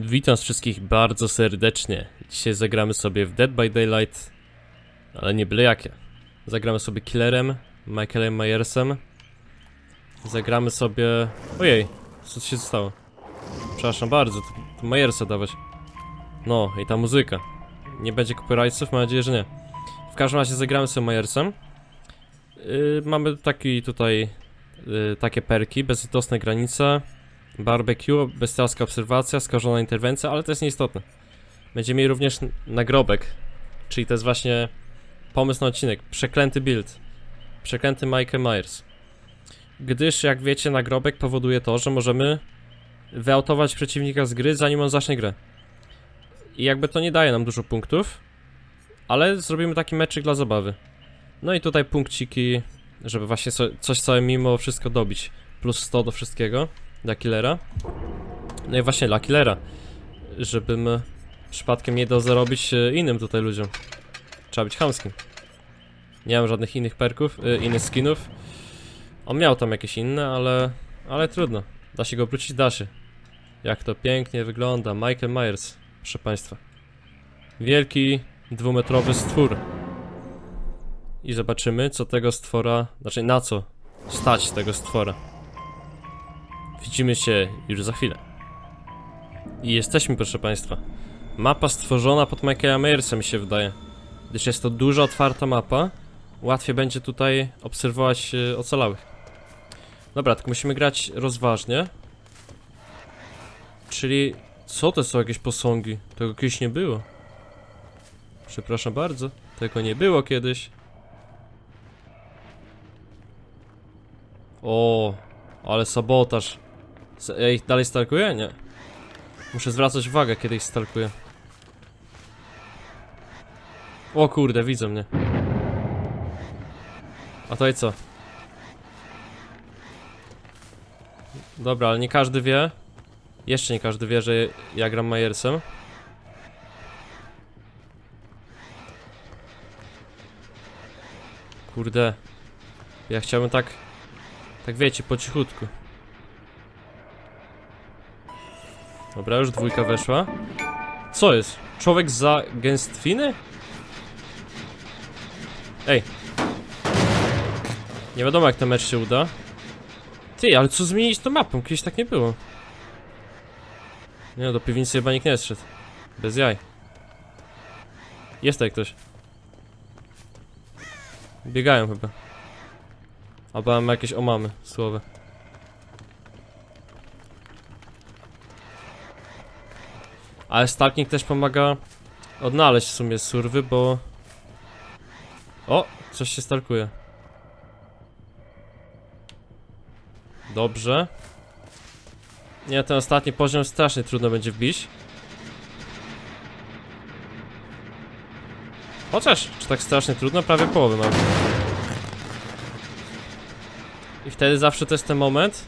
Witam wszystkich bardzo serdecznie. Dzisiaj zagramy sobie w Dead by Daylight, ale nie byle jakie. Zagramy sobie Killerem, Michaelem Myersem. Zagramy sobie... Ojej, co się stało? Przepraszam bardzo, to, to Myersa dawać. No, i ta muzyka. Nie będzie copyrightsów? Mam nadzieję, że nie. W każdym razie zagramy sobie Myersem. Yy, mamy taki tutaj... Yy, takie perki, bezlitosne granice. Barbecue, bestialska obserwacja, skażona interwencja, ale to jest nieistotne. Będziemy mieli również nagrobek, czyli to jest właśnie pomysł na odcinek. Przeklęty build. Przeklęty Michael Myers. Gdyż, jak wiecie, nagrobek powoduje to, że możemy wyautować przeciwnika z gry, zanim on zacznie grę. I jakby to nie daje nam dużo punktów, ale zrobimy taki meczyk dla zabawy. No i tutaj punkciki, żeby właśnie coś całe mimo wszystko dobić. Plus 100 do wszystkiego dla killera. No i właśnie dla killera. Żebym e, przypadkiem nie dał zarobić e, innym tutaj ludziom. Trzeba być chamskim. Nie mam żadnych innych perków, e, innych skinów. On miał tam jakieś inne, ale... ale trudno. Da się go obrócić? Da się. Jak to pięknie wygląda. Michael Myers, proszę państwa. Wielki, dwumetrowy stwór. I zobaczymy, co tego stwora... Znaczy, na co stać tego stwora. Widzimy się już za chwilę. I jesteśmy, proszę Państwa. Mapa stworzona pod Michaela Myersa, mi się wydaje. Gdyż jest to duża, otwarta mapa, łatwiej będzie tutaj obserwować e, ocalałych. Dobra, tylko musimy grać rozważnie. Czyli, co to są jakieś posągi? Tego kiedyś nie było. Przepraszam bardzo, tego nie było kiedyś. O, ale sabotaż. Ja ich dalej stalkuję? Nie. Muszę zwracać uwagę, kiedy ich stalkuję. O kurde, widzą mnie. A to i co? Dobra, ale nie każdy wie. Jeszcze nie każdy wie, że ja gram Majersem. Kurde. Ja chciałbym tak... Tak wiecie, po cichutku. Dobra, już dwójka weszła. Co jest? Człowiek za gęstwiny? Ej. Nie wiadomo jak ten mecz się uda. Ty, ale co zmienić tą mapą? Kiedyś tak nie było. Nie no, do piwnicy chyba nikt nie zszedł. Bez jaj. Jest tutaj ktoś. Biegają chyba. Albo mam jakieś omamy słowe. Ale stalking też pomaga odnaleźć w sumie surwy, bo... O! Coś się stalkuje. Dobrze. Nie, ten ostatni poziom strasznie trudno będzie wbić. Chociaż, czy tak strasznie trudno? Prawie połowy mam. I wtedy zawsze to jest ten moment,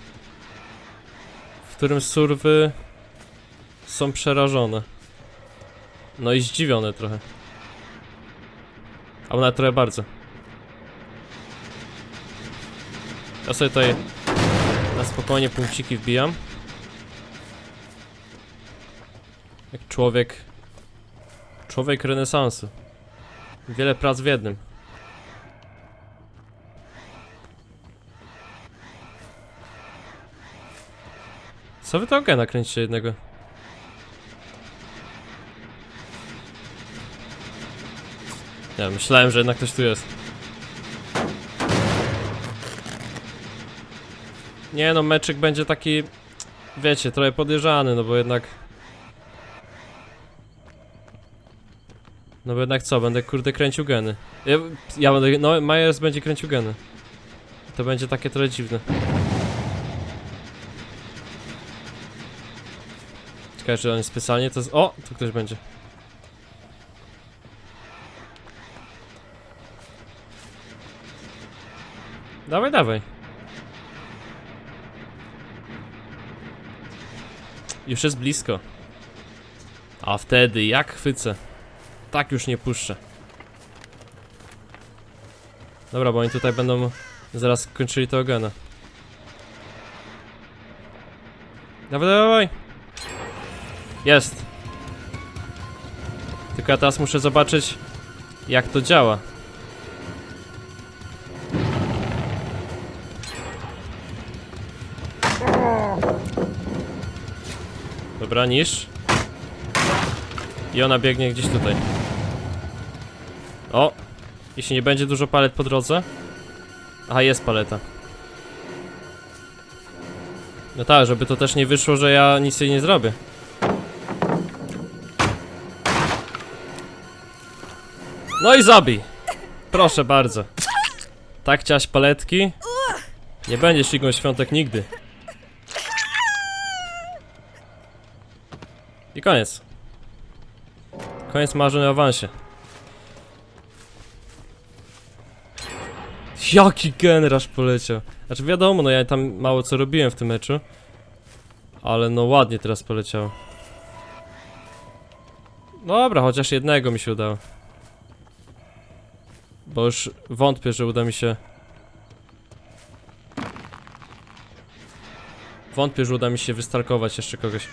w którym surwy są przerażone. No i zdziwione trochę. Albo nawet trochę bardzo. Ja sobie tutaj na spokojnie punkciki wbijam. Jak człowiek... Człowiek renesansu. Wiele prac w jednym. Co wy to gena kręcicie jednego? Ja myślałem, że jednak ktoś tu jest. Nie no, meczyk będzie taki, wiecie, trochę podejrzany, no bo jednak... No bo jednak co, będę kurde kręcił geny. Ja, ja będę, no Myers będzie kręcił geny. To będzie takie trochę dziwne. Czekaj, że on jest specjalnie to jest... O! Tu ktoś będzie. Dawaj, dawaj. Już jest blisko. A wtedy jak chwycę. Tak już nie puszczę. Dobra, bo oni tutaj będą zaraz kończyli to ogana. Dawaj, dawaj. Jest. Tylko ja teraz muszę zobaczyć, jak to działa. Dobra, niż. I ona biegnie gdzieś tutaj. O! Jeśli nie będzie dużo palet po drodze. Aha, jest paleta. No tak, żeby to też nie wyszło, że ja nic jej nie zrobię. No i zabij! Proszę bardzo. Tak chciałaś paletki? Nie będziesz igą świątek nigdy. I koniec. Koniec marzeń o awansie. Jaki generasz poleciał. Znaczy wiadomo, no ja tam mało co robiłem w tym meczu. Ale no ładnie teraz poleciał. Dobra, chociaż jednego mi się udało. Bo już wątpię, że uda mi się... Wątpię, że uda mi się wystalkować jeszcze kogoś.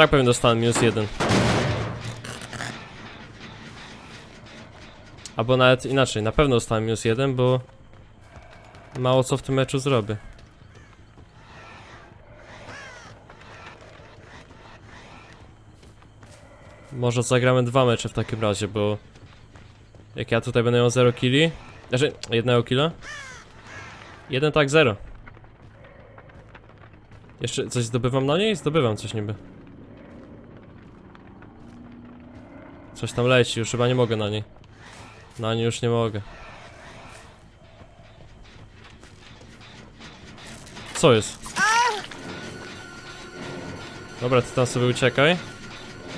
Tak pewnie dostanę minus jeden. Albo nawet inaczej, na pewno dostanę minus jeden, bo mało co w tym meczu zrobię. Może zagramy dwa mecze w takim razie, bo jak ja tutaj będę miał 0 killi, znaczy jednego killa, jeden tak 0. Jeszcze coś zdobywam na niej? Zdobywam coś niby. Coś tam leci, już chyba nie mogę na niej. Na niej już nie mogę. Co jest? Dobra, ty tam sobie uciekaj.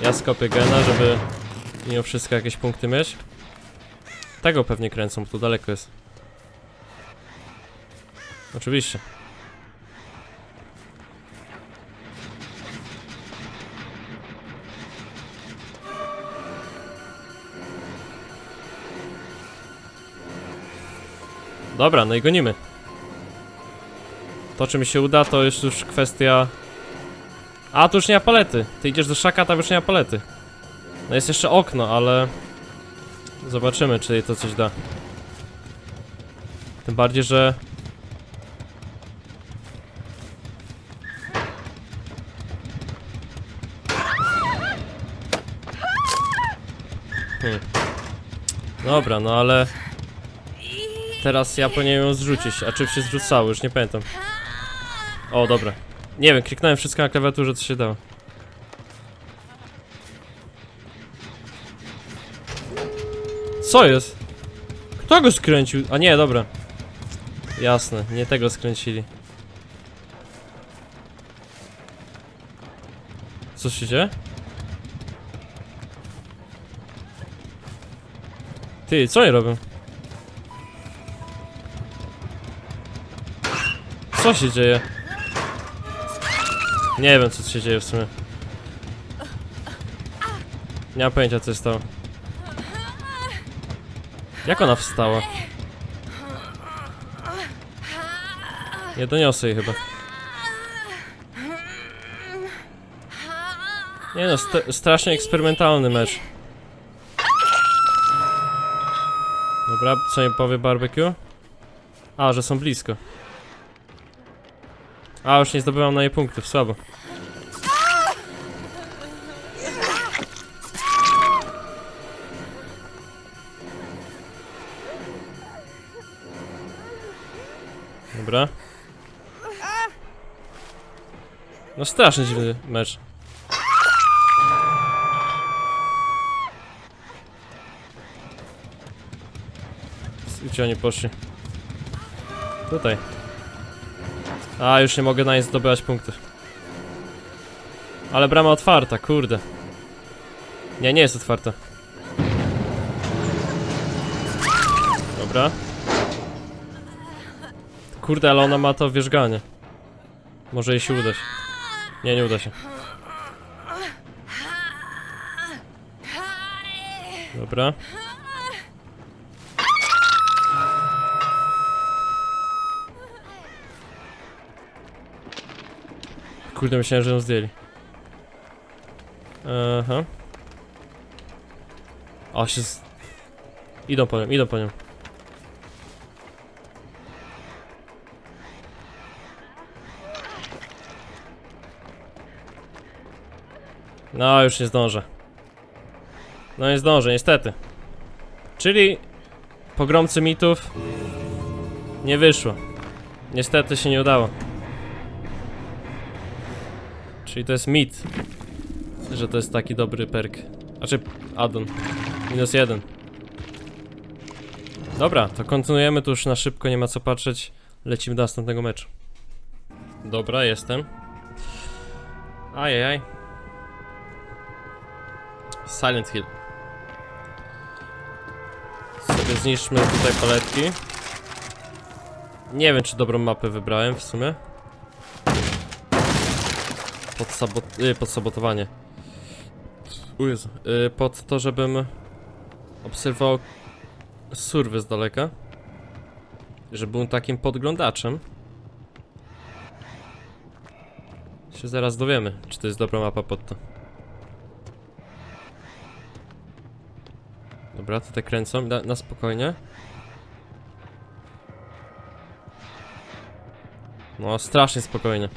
Ja skopię gena, żeby mimo wszystko jakieś punkty mieć. Tego pewnie kręcą, bo tu daleko jest. Oczywiście. Dobra, no i gonimy. To czy mi się uda, to jest już kwestia... A, tu już nie ma palety. Ty idziesz do szaka, tam już nie ma palety. No jest jeszcze okno, ale... Zobaczymy, czy jej to coś da. Tym bardziej, że... Hmm. Dobra, no ale... Teraz ja powinienem ją zrzucić, a czy się zrzucało, już nie pamiętam. O, dobra. Nie wiem, kliknąłem wszystko na klawiaturze, co się dało. Co jest? Kto go skręcił? A nie, dobra. Jasne, nie tego skręcili. Co się dzieje? Ty, co oni robią? Co się dzieje? Nie wiem co się dzieje w sumie. Nie mam pojęcia co się stało. Jak ona wstała? Nie doniosę jej chyba. Nie no, st strasznie eksperymentalny mecz. Dobra, co mi powie barbecue? A, że są blisko. A, już nie zdobywam na jej punktów, słabo. Dobra. No strasznie dziwny mecz. Gdzie oni poszli? Tutaj. A, już nie mogę na nie zdobywać punktów. Ale brama otwarta, kurde. Nie, nie jest otwarta. Dobra. Kurde, ale ona ma to wierzganie. Może jej się udać. Nie, nie uda się. Dobra. Kurde, myślałem, że ją zdjęli. Aha. O, się z... Idą po nią, idą po nią. No, już nie zdążę. No nie zdążę, niestety. Czyli pogromcy mitów nie wyszło. Niestety się nie udało. Czyli to jest mit, że to jest taki dobry perk. Znaczy, addon. Minus jeden. Dobra, to kontynuujemy, tu już na szybko, nie ma co patrzeć. Lecimy do następnego meczu. Dobra, jestem. Ajajaj. Silent Hill. Sobie zniszczmy tutaj paletki. Nie wiem, czy dobrą mapę wybrałem w sumie. Pod, sabot y, pod sabotowanie. U Jezu. Y, pod to, żebym obserwował surwy z daleka. Że był takim podglądaczem. Się zaraz dowiemy, czy to jest dobra mapa pod to. Dobra, tutaj kręcą, na, na spokojnie. No, strasznie spokojnie.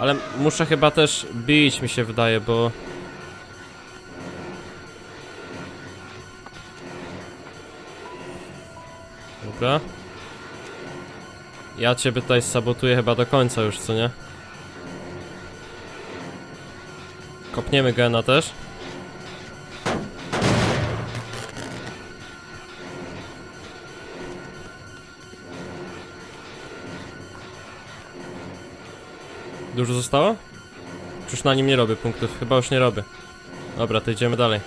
Ale muszę chyba też bić, mi się wydaje, bo... Dobra. Ja ciebie tutaj sabotuję chyba do końca już, co nie? Kopniemy gena też. Dużo zostało? Czy Już na nim nie robię punktów, chyba już nie robię. Dobra, to idziemy dalej.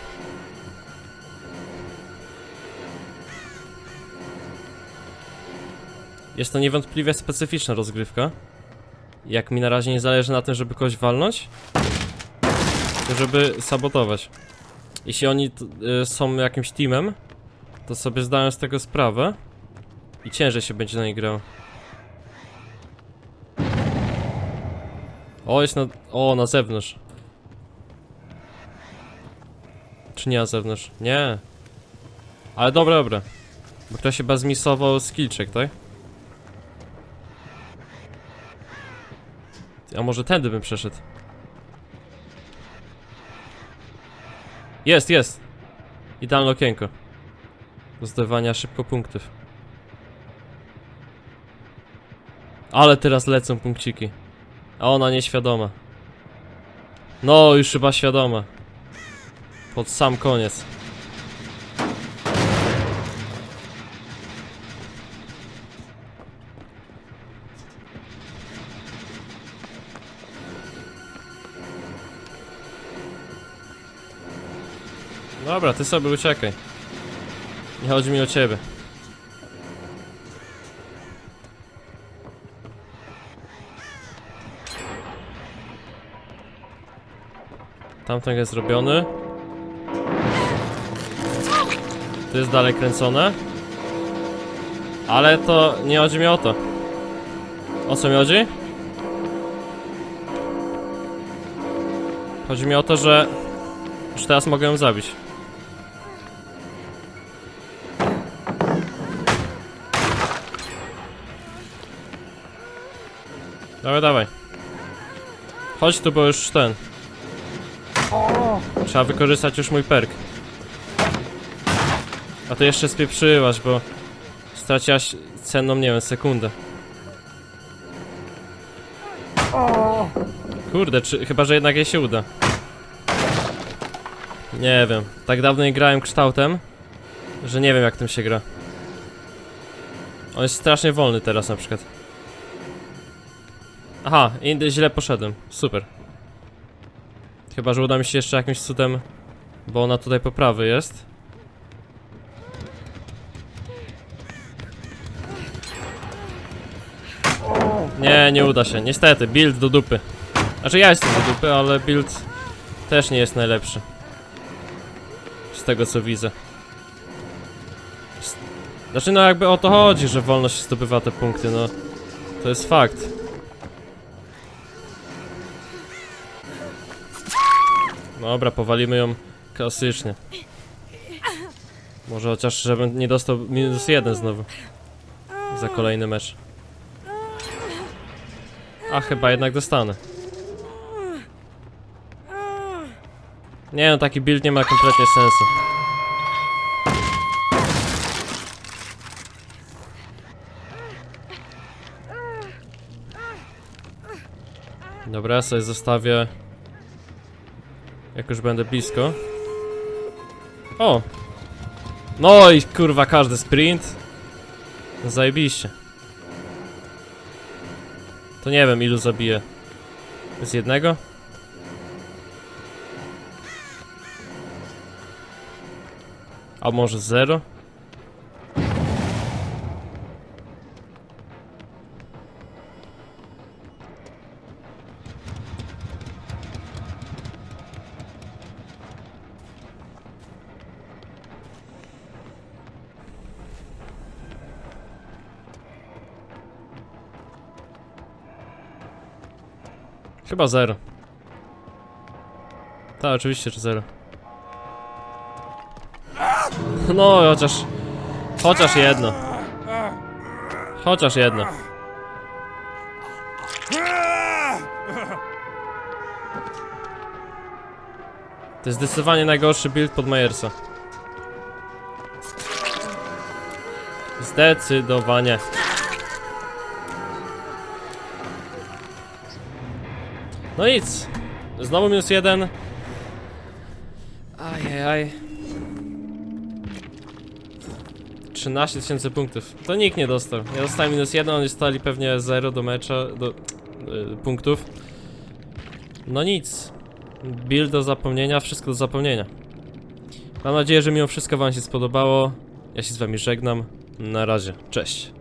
Jest to niewątpliwie specyficzna rozgrywka. Jak mi na razie nie zależy na tym, żeby kogoś walnąć, to żeby sabotować. Jeśli oni y, są jakimś teamem, to sobie zdają z tego sprawę i ciężej się będzie na nich grał. O, jest na... O, na zewnątrz. Czy nie na zewnątrz? Nie. Ale dobra, dobra. Bo ktoś chyba zmisował skillczek, tak? A może tędy bym przeszedł? Jest, jest! Idealne okienko. Do szybko punktów. Ale teraz lecą punkciki. A ona nieświadoma. No, już chyba świadoma. Pod sam koniec. Dobra, ty sobie uciekaj. Nie chodzi mi o ciebie. Tamten jest zrobiony. To jest dalej kręcone. Ale to nie chodzi mi o to. O co mi chodzi? Chodzi mi o to, że już teraz mogę ją zabić. Dawaj, dawaj. Chodź tu, bo już ten. Trzeba wykorzystać już mój perk. A to jeszcze spieprzyłaś, bo straciłaś cenną, nie wiem, sekundę. Kurde, czy, chyba, że jednak jej się uda. Nie wiem, tak dawno nie grałem kształtem, że nie wiem jak tym się gra. On jest strasznie wolny teraz na przykład. Aha, źle poszedłem, super. Chyba, że uda mi się jeszcze jakimś cudem, bo ona tutaj po prawej jest. Nie, nie uda się. Niestety, build do dupy. Znaczy ja jestem do dupy, ale build też nie jest najlepszy. Z tego co widzę. Znaczy no jakby o to chodzi, że wolność zdobywa te punkty, no. To jest fakt. Dobra, powalimy ją klasycznie. Może chociaż, żebym nie dostał minus jeden znowu. Za kolejny mecz. A chyba jednak dostanę. Nie no, taki build nie ma kompletnie sensu. Dobra, ja sobie zostawię. Jak już będę blisko. O! No i kurwa, każdy sprint. Zajebiście. To nie wiem, ilu zabije. Z jednego? A może zero? Chyba zero. Tak, oczywiście, że zero. No, chociaż... Chociaż jedno. Chociaż jedno. To jest zdecydowanie najgorszy build pod Majersa. Zdecydowanie. No nic. Znowu minus jeden. Ajajaj. 13 tysięcy punktów. To nikt nie dostał. Ja dostałem minus jeden, oni dostali pewnie 0 do mecza, do y, punktów. No nic. Build do zapomnienia, wszystko do zapomnienia. Mam nadzieję, że mimo wszystko wam się spodobało. Ja się z wami żegnam. Na razie. Cześć.